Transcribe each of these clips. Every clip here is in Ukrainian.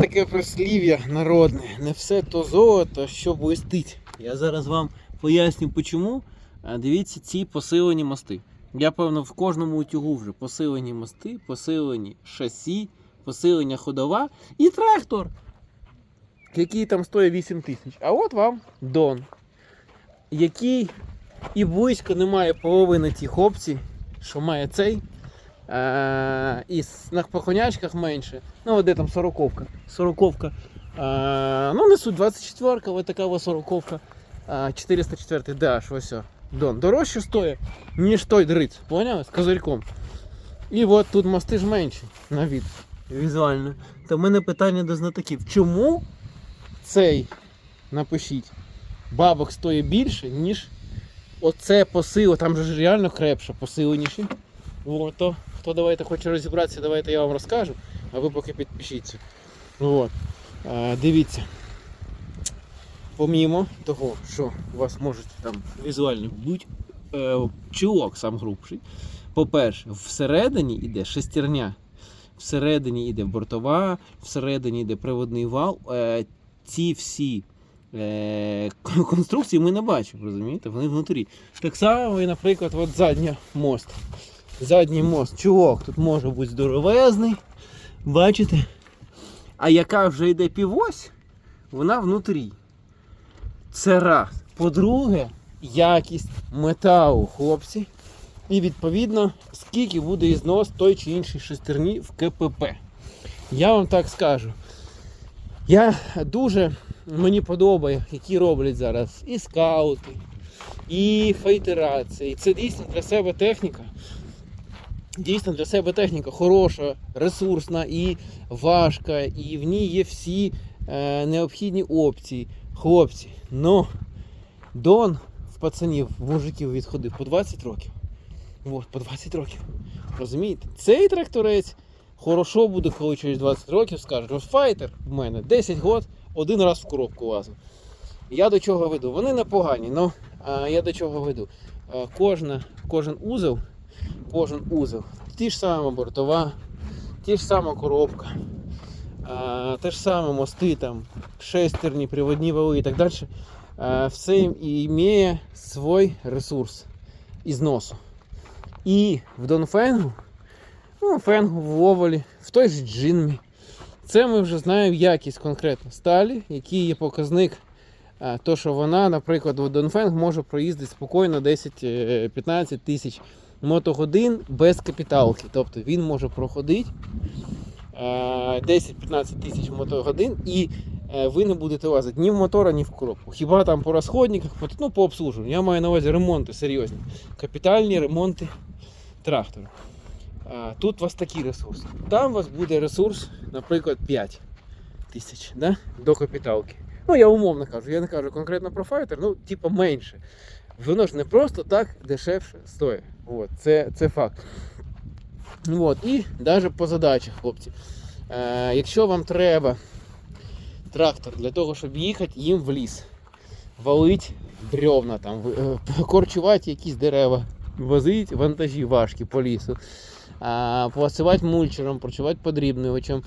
Таке прислів'я народне. Не все то золото, що блистить. Я зараз вам поясню, чому. Дивіться ці посилені мости. Я певно в кожному утюгу вже посилені мости, посилені шасі, посилення ходова і трактор, який там стоїть 8 тисяч. А от вам Дон, який і близько не має половини тих опцій, що має цей. Е, і на похонячках менше. Ну, де там сороковка. Сороковка. Е, ну, не суть 24, але така ось сороковка. Е, 404 DH, ось. о, Дон. Дорожче стоїть, ніж той дриць. Поняли? З козирьком. І от тут мости ж менші на від. Візуально. То в мене питання до знатоків. Чому цей, напишіть, бабок стоїть більше, ніж оце посило, там же реально крепше, посиленіші. От, то, хто давайте хоче розібратися, давайте я вам розкажу, а ви поки підпишіться. От. Е, дивіться. Помімо того, що у вас можуть там візуально бути е, чулок сам грубший. По-перше, всередині йде шестерня, всередині йде бортова, всередині йде приводний вал. Е, ці всі е, конструкції ми не бачимо, розумієте? Вони внутрі. Так само, і, наприклад, от задня мост. Задній мост, чувак, тут може бути здоровезний. Бачите? А яка вже йде півось, вона внутрі. Це раз. По-друге, якість металу, хлопці. І відповідно, скільки буде ізнос той чи іншій шестерні в КПП. Я вам так скажу. Я дуже мені подобає, які роблять зараз і скаути, і фейтерації. Це дійсно для себе техніка. Дійсно для себе техніка хороша, ресурсна і важка, і в ній є всі е, необхідні опції. Хлопці, ну Дон в пацанів, в мужиків відходив по 20 років. От, по 20 років. Розумієте? Цей тракторець хорошо буде, коли через 20 років скаже, ось файтер в мене 10 год один раз в коробку лазив. Я до чого веду? Вони непогані, але я до чого веду? Е, кожна, кожен узел, кожен узел, ті ж сама бортова, ті ж сама коробка, е, те ж саме мости, там, шестерні, приводні вали і так далі. Е, Все має свій ресурс ізносу. І в Донфенгу, ну, фенгу, в Овалі, в той же джинмі. Це ми вже знаємо якість конкретно сталі, який є показник. е, То, що вона, наприклад, в Донфенг може проїздити спокійно 10-15 тисяч мотогодин без капіталки. Тобто він може проходити е, 10-15 тисяч мотогодин і е, ви не будете лазити ні в мотора, ні в коробку. Хіба там по розходниках, ну, по обслужуванню. Я маю на увазі ремонти серйозні. Капітальні ремонти трактора. Тут у вас такий ресурс. Там у вас буде ресурс, наприклад, 5 тисяч да? до капіталки. Ну, я умовно кажу, я не кажу конкретно про файтер, ну, типу менше. Воно ж не просто так дешевше стоїть. От, це, це факт. От, і навіть по задачах, хлопці. Е, якщо вам треба трактор для того, щоб їхати їм в ліс, валить бревна, там, е, корчувати якісь дерева, возити вантажі важкі по лісу, а, працювати мульчером, працювати подрібнювачем,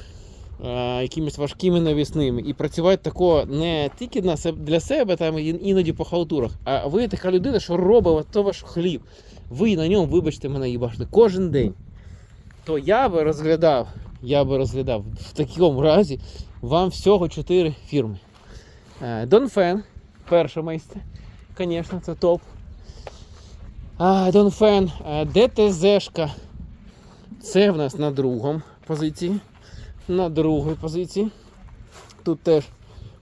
якимись важкими навісними. І працювати тако не тільки для себе, там, іноді по халтурах, а ви така людина, що робить то ваш хліб. Ви на ньому, вибачте мене, їбаште, кожен день. То я би розглядав, я би розглядав в такому разі вам всього 4 фірми. Е, Донфен, перше місце, звісно, це топ. Донфен, е, ДТЗшка. Це в нас на другому позиції. На другій позиції. Тут теж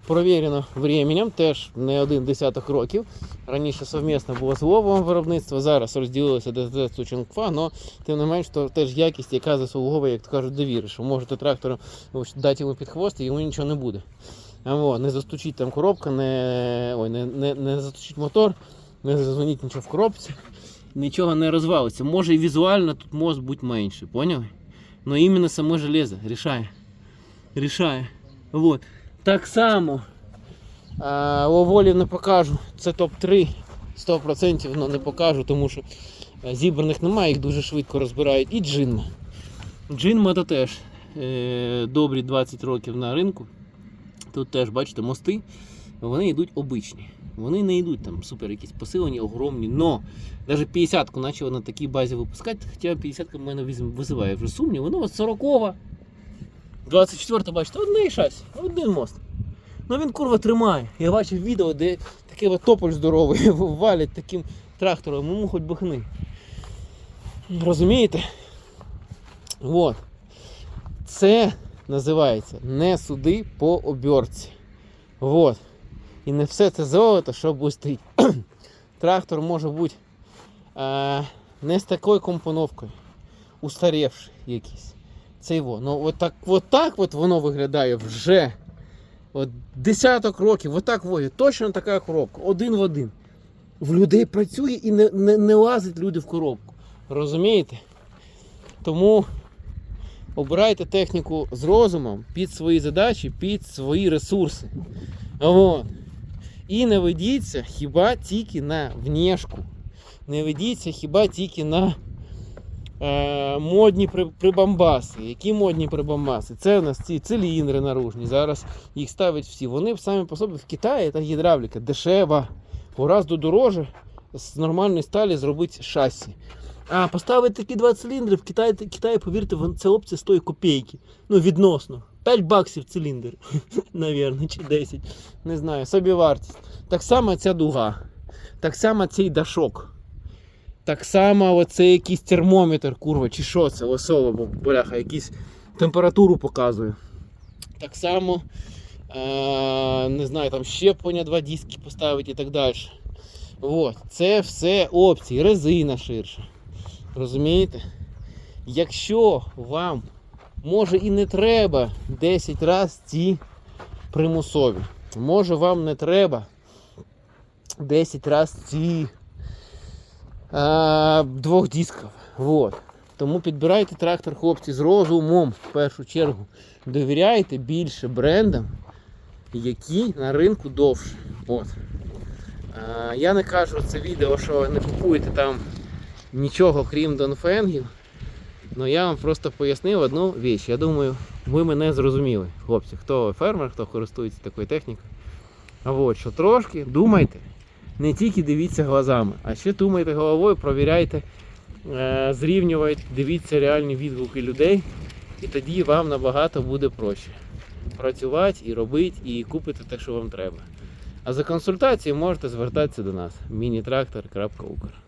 провірено временем, теж не один десяток років. Раніше совмісно було з Ловом виробництво, зараз розділилося ДТЗ Цученкфа, але тим не менш, то теж якість, яка заслуговує, як то кажуть, довіри, що можете трактором дати йому під хвост і йому нічого не буде. Во, не застучить там коробка, не, ой, не, не, не застучить мотор, не зазвонить нічого в коробці, нічого не розвалиться. Може і візуально тут мост бути менше, поняли? Но іменно саме железо рішає. Рішає. Вот. Так само. А, Ловолів не покажу. Це топ-3 100%, але не покажу, тому що е, зібраних немає, їх дуже швидко розбирають. І джинма. Джинма то теж е, добрі 20 років на ринку. Тут теж, бачите, мости, вони йдуть обичні. Вони не йдуть там супер якісь посилені, огромні. Но навіть 50-ку почали на такій базі випускати, хоча 50-ка в мене визиває вже сумнів. Воно 40-го, 24 бачите, одне шасі, один мост. Ну він курва тримає. Я бачив відео, де такий тополь здоровий валять таким трактором, йому хоч бахни. Розумієте? От. Це називається не суди по обірці. Вот. І не все це золото, що буде. Трактор може бути е, не з такою компоновкою, устарівший якийсь. Це його. Ну, от так, от от воно виглядає вже. От десяток років, отак водять. Точно така коробка, один в один. В людей працює і не, не, не лазять люди в коробку. Розумієте? Тому обирайте техніку з розумом під свої задачі, під свої ресурси. От. І не ведіться хіба тільки на внешку. Не ведіться хіба тільки на е, модні прибамбаси. Які модні прибамбаси? Це у нас ці циліндри наружні. Зараз їх ставлять всі. Вони самі по собі в Китаї та гідравліка дешева. Гораздо дороже з нормальної сталі зробити шасі. А поставити такі два циліндри в Китаї, Китаї, повірте, ця опція стоїть копійки. Ну, відносно. 5 баксів циліндр, навірно, чи 10. Не знаю, собі вартість. Так само ця дуга. Так само цей дашок. Так само оце якийсь термометр, курва, чи що це, лосово, бо бляха, якийсь температуру показує. Так само, е, не знаю, там щеплення два диски поставити і так далі. От, це все опції, резина ширша. Розумієте? Якщо вам може і не треба 10 разів ці примусові, може вам не треба 10 разів ці а, двох дисків. Вот. Тому підбирайте трактор, хлопці, з розумом в першу чергу. Довіряйте більше брендам, які на ринку довше. От. А, я не кажу це відео, що не купуєте там нічого крім донфенгів. Ну я вам просто пояснив одну річ. Я думаю, ви мене зрозуміли, хлопці, хто фермер, хто користується такою технікою. А от що трошки думайте, не тільки дивіться глазами, а ще думайте головою, провіряйте, е, зрівнювайте, дивіться реальні відгуки людей, і тоді вам набагато буде проще працювати і робити, і купити те, що вам треба. А за консультацією можете звертатися до нас. мінітрактор.укр